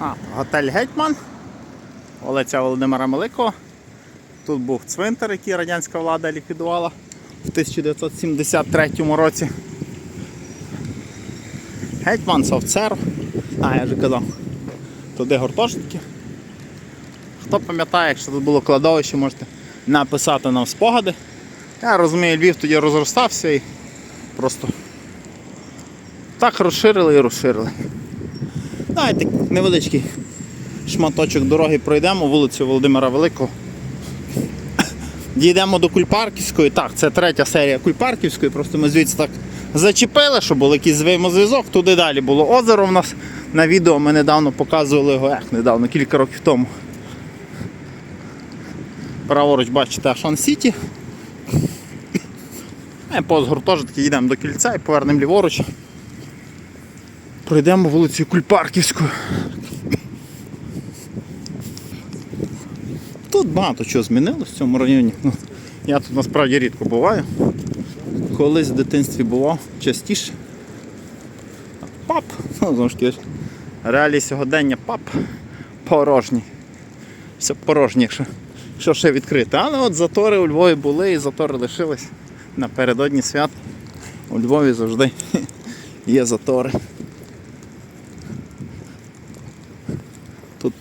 А, готель Гетьман, вулиця Володимира Великого. Тут був цвинтар, який радянська влада ліквідувала в 1973 році. Гетьман, Совцер. А, я вже казав. Туди гуртожитки. Хто пам'ятає, якщо тут було кладовище, можете написати нам спогади. Я розумію, Львів тоді розростався і просто так розширили і розширили. Давайте невеличкий шматочок дороги пройдемо, вулицю Володимира Великого. Дійдемо до Кульпарківської. Так, це третя серія Кульпарківської, просто ми звідси так зачепили, щоб був якийсь взаємозв'язок. Туди далі було озеро в нас. На відео ми недавно показували його, як недавно, кілька років тому. Праворуч бачите Ашан Сіті. Е, Повз гуртожитки йдемо до кільця і повернемо ліворуч. Пройдемо вулицю Кульпарківську. Тут багато чого змінилось в цьому районі. Ну, Я тут насправді рідко буваю. Колись в дитинстві бував частіше. Пап, ну знову ж таки, реалії сьогодення пап порожній. Все порожнє, якщо, якщо ще відкрите. Але от затори у Львові були і затори лишились напередодні свят. У Львові завжди є затори.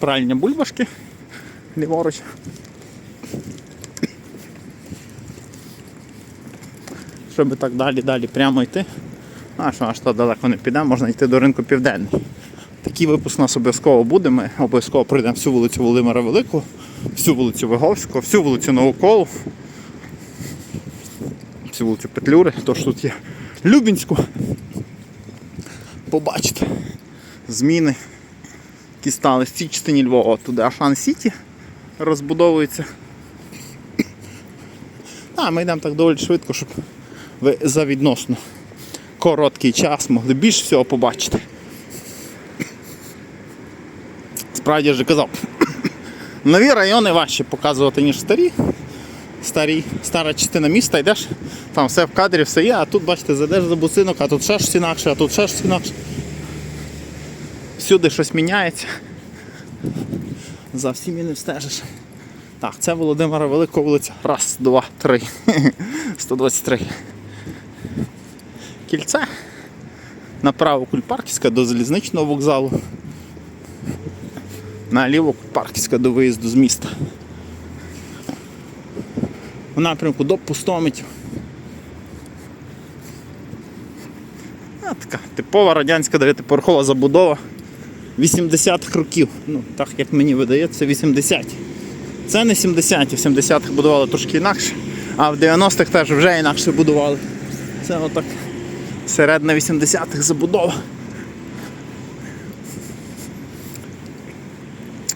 Пральня бульбашки ліворуч. Щоб так далі, далі прямо йти. А що аж так далеко не підемо, можна йти до ринку південний. Такий випуск у нас обов'язково буде. Ми обов'язково пройдемо всю вулицю Володимира Великого, всю вулицю Виговського, всю вулицю Наукову, всю вулицю Петлюри, то що тут є Любінську. Побачите зміни, які стали в цій частині Львова. Туди Ашан Сіті розбудовується. А, ми йдемо так доволі швидко, щоб ви за відносно короткий час могли більше всього побачити. Справді я вже казав, нові райони важче показувати, ніж старі. Старі, стара частина міста йдеш, там все в кадрі, все є, а тут, бачите, зайдеш за бусинок, а тут ще щось інакше, а тут ще щось інакше. Всюди щось міняється. За і не встежиш. Так, це Володимира Велика вулиця. Раз, два, три. 123. Кільце. Направо Кульпарківська до залізничного вокзалу. Наліво Кульпарківська до виїзду з міста. В напрямку до пустомитів. Така типова радянська дев'ятиповерхова забудова 80-х років. Ну, так як мені видається, 80-ті. Це не 70-ті, в 70-х будували трошки інакше, а в 90-х теж вже інакше будували. Це отак середина 80-х забудова.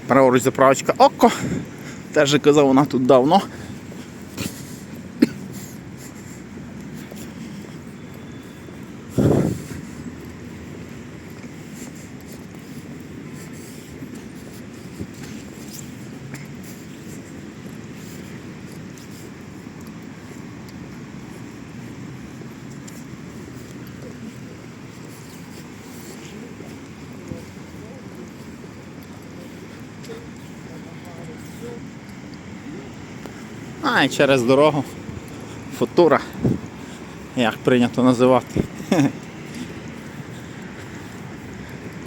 Праворуч заправочка Око. Теж казав, вона тут давно. А, і через дорогу. Футура. Як прийнято називати.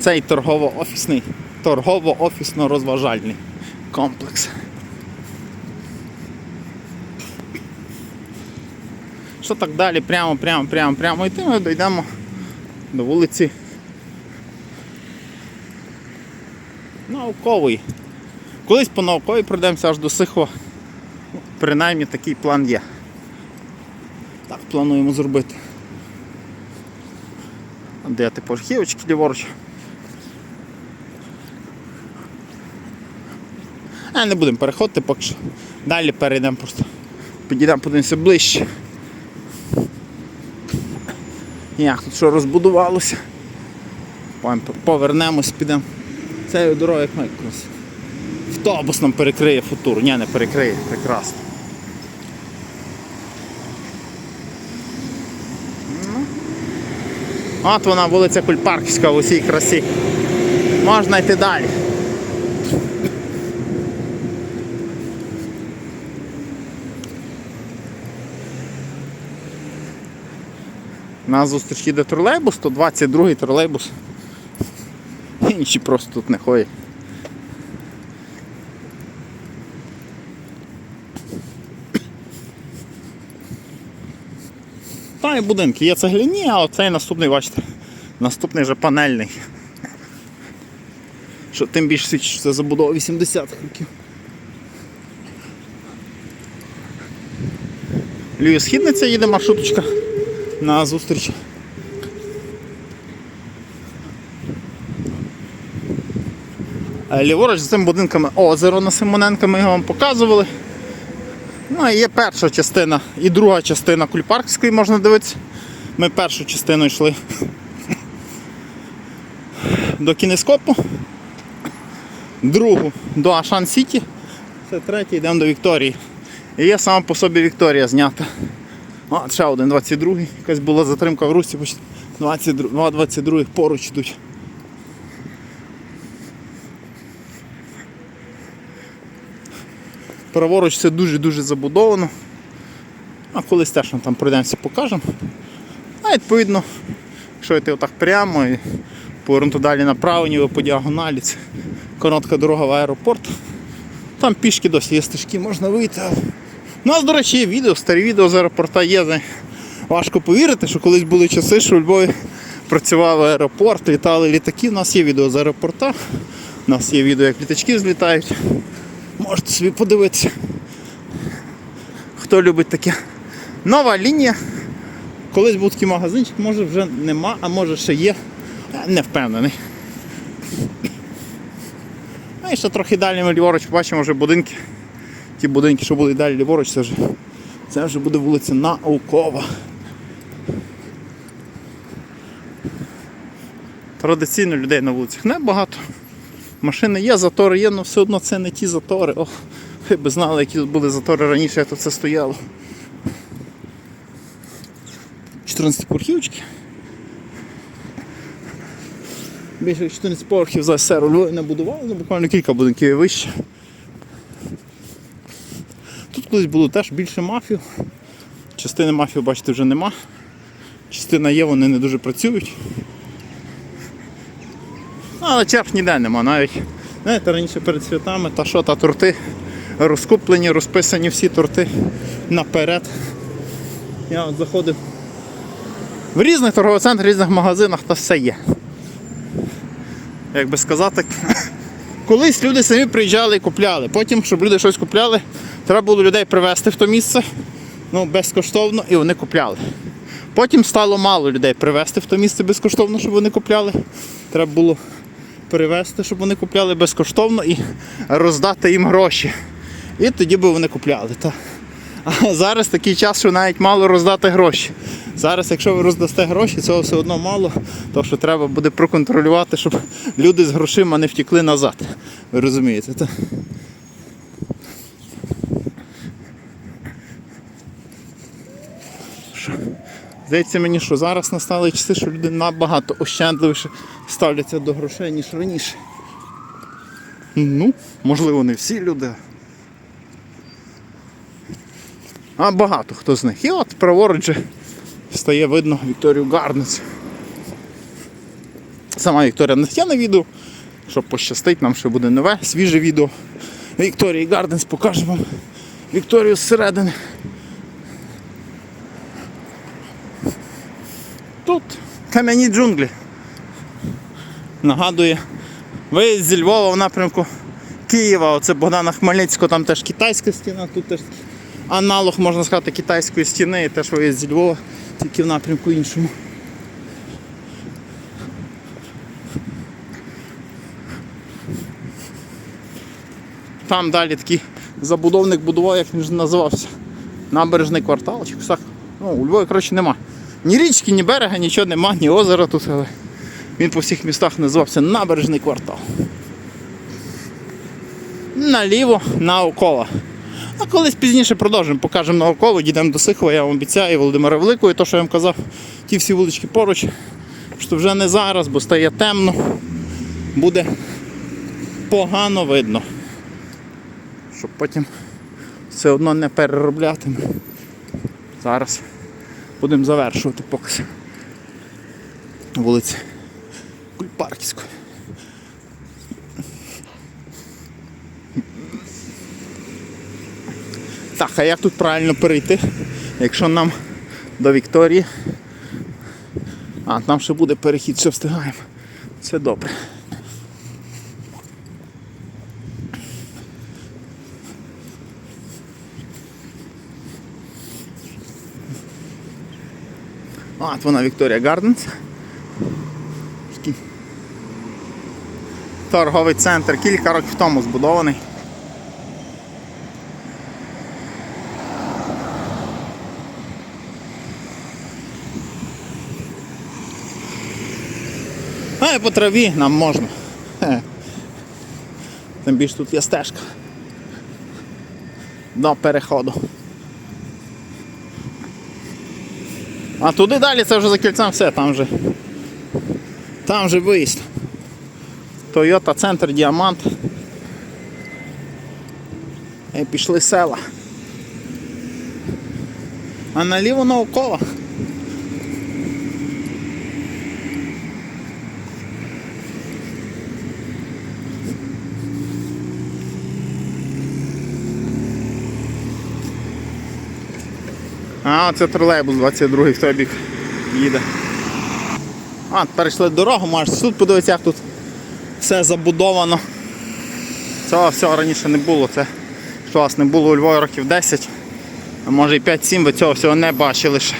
Цей торгово-офісний, торгово-офісно-розважальний комплекс. Що так далі? Прямо, прямо, прямо, прямо йти, ми дійдемо до вулиці Наукової. Колись по науковій пройдемося аж до Сихова. Принаймні такий план є. Так, плануємо зробити. Де ти пошхівочки ліворуч. А не будемо переходити поки що. Далі перейдемо просто. Підійдемо подивимося ближче. Як тут що розбудувалося. Повернемось, підемо. Цією дорогою як ми якраз. Автобус нам перекриє футуру. Ні, не перекриє, прекрасно. От вона вулиця Кульпарківська в усій красі. можна йти далі. На зустріч їде тролейбус, 122 тролейбус. Інші просто тут не ходять. Та і будинки є цегляні, а оцей наступний, бачите, наступний вже панельний. Що тим більше свідчить, що це забудова 80-х років. Львів східниця їде маршруточка на зустріч. А Ліворуч з цим будинками озеро на Симоненка, ми його вам показували. Ну і є перша частина і друга частина Кульпаркської можна дивитися. Ми першу частину йшли до кінескопу, другу до Ашан Сіті, це третій йдемо до Вікторії. І є сама по собі Вікторія знята. А, ще один 22-й. Якась була затримка в русі, 22 22 поруч йдуть. Праворуч це дуже-дуже забудовано. А колись теж там пройдемося, покажемо. А відповідно, якщо йти отак прямо і повернути далі направо, ніби по діагоналі, це коротка дорога в аеропорт. Там пішки досі є стежки, можна вийти. У нас, до речі, є відео, старі відео з аеропорта є. Важко повірити, що колись були часи, що у Львові працював аеропорт, літали літаки. У нас є відео з аеропорта. У нас є відео, як літачки злітають. Можете собі подивитися. Хто любить таке. Нова лінія. Колись був такий магазинчик, може вже нема, а може ще є. Не впевнений. А і ще трохи далі ми ліворуч побачимо вже будинки. Ті будинки, що були далі ліворуч, це вже, це вже буде вулиця Наукова. Традиційно людей на вулицях небагато. Машини є, затори є, але все одно це не ті затори. Ох, ви б знали, які були затори раніше, як тут це стояло. 14 поверхівочки. Більше 14 поверхів за СР у Львові не будували, ну, буквально кілька будинків вище. Тут колись було теж більше мафів. Частини мафів, бачите, вже нема. Частина є, вони не дуже працюють. Ну, Але черг ніде нема навіть. Знаєте, раніше перед святами та що, та торти розкуплені, розписані всі торти наперед. Я от заходив в різних торгових центрах, різних магазинах, та все є. Як би сказати, колись люди самі приїжджали і купляли. Потім, щоб люди щось купляли, треба було людей привезти в то місце ну, безкоштовно і вони купляли. Потім стало мало людей привезти в то місце безкоштовно, щоб вони купляли. Треба було привезти, щоб вони купляли безкоштовно і роздати їм гроші. І тоді би вони купляли. Та. А зараз такий час, що навіть мало роздати гроші. Зараз, якщо ви роздасте гроші, цього все одно мало, то що треба буде проконтролювати, щоб люди з грошима не втікли назад. Ви розумієте? Та? Здається мені, що зараз настали часи, що люди набагато ощадливіше ставляться до грошей, ніж раніше. Ну, можливо, не всі люди. А багато хто з них. І от праворуч же стає видно Вікторію Гарнець. Сама Вікторія не є на відео, щоб пощастить, нам ще буде нове, свіже відео. Вікторії Гарденс покаже вам Вікторію зсередини. Тут кам'яні джунглі. Нагадує, виїзд зі Львова в напрямку Києва, оце Богдана Хмельницького, там теж китайська стіна, тут теж аналог, можна сказати, китайської стіни і теж виїзд зі Львова, тільки в напрямку іншому. Там далі такий забудовник будував, як він називався. Набережний квартал чи якось так. Ну, у Львові, коротше, нема. Ні річки, ні берега, нічого нема, ні озера тут, але він по всіх містах називався Набережний квартал. Наліво наукова. А колись пізніше продовжимо, покажемо науково, дійдемо до Сихова, я вам обіцяю, Володимира Великого, і то, що я вам казав, ті всі вулички поруч, що вже не зараз, бо стає темно. буде погано видно. Щоб потім все одно не перероблятиме. Зараз будемо завершувати показ вулиці Кульпарківської. Так, а як тут правильно перейти, якщо нам до Вікторії. А, там ще буде перехід, що встигаємо. Це добре. От вона Вікторія Гарденс. Торговий центр кілька років тому збудований. А і по траві нам можна. Тим більше тут є стежка. До переходу. А туди далі це вже за кільцем все, там же Там же виїзд. Toyota Центр Діамант. І пішли села. А наліво наукова. А, це тролейбус 22-й в той бік їде. А, перейшли дорогу, можеш тут подивитися, як тут все забудовано. Цього всього раніше не було. Це що вас не було у Львові років 10, а може і 5-7, ви цього всього не бачили ще.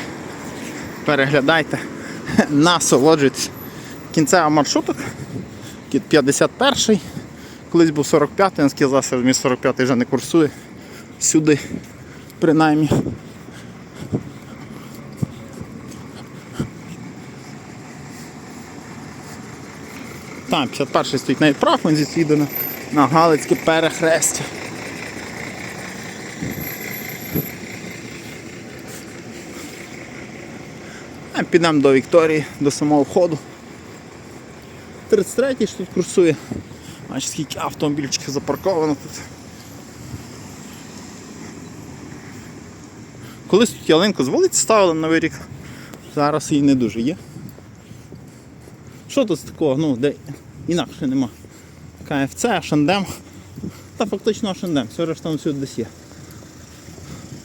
Переглядайте, насолоджуйтесь. Кінцева маршруток. Кіт 51 колись був 45-й, наскільки зараз мій 45-й вже не курсує. Сюди, принаймні. Там 51-й стоїть навіть звідси їде на, на Галицьке перехрестя. Підемо до Вікторії, до самого входу. 33-й ж тут курсує. Бачите, скільки автомобільчиків запарковано тут. Колись тут ялинку з вулиці ставили на новий рік. Зараз її не дуже є. Що тут такого? Ну, де інакше нема. КФЦ, Шандем. Та фактично Шандем, все решта всюди десь є.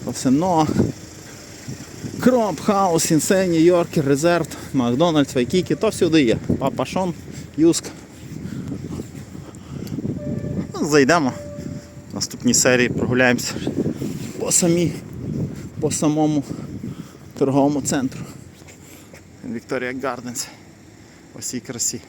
Осено. Кроп, Хаус, Інсей, Нью-Йоркер, Резерв, Макдональдс, Вайкікі, то всюди є. Папа Шон, Юск. Ну, Зайдемо. В наступній серії прогуляємося по самій, по самому торговому центру. Вікторія Гарденс. Ось цій красі.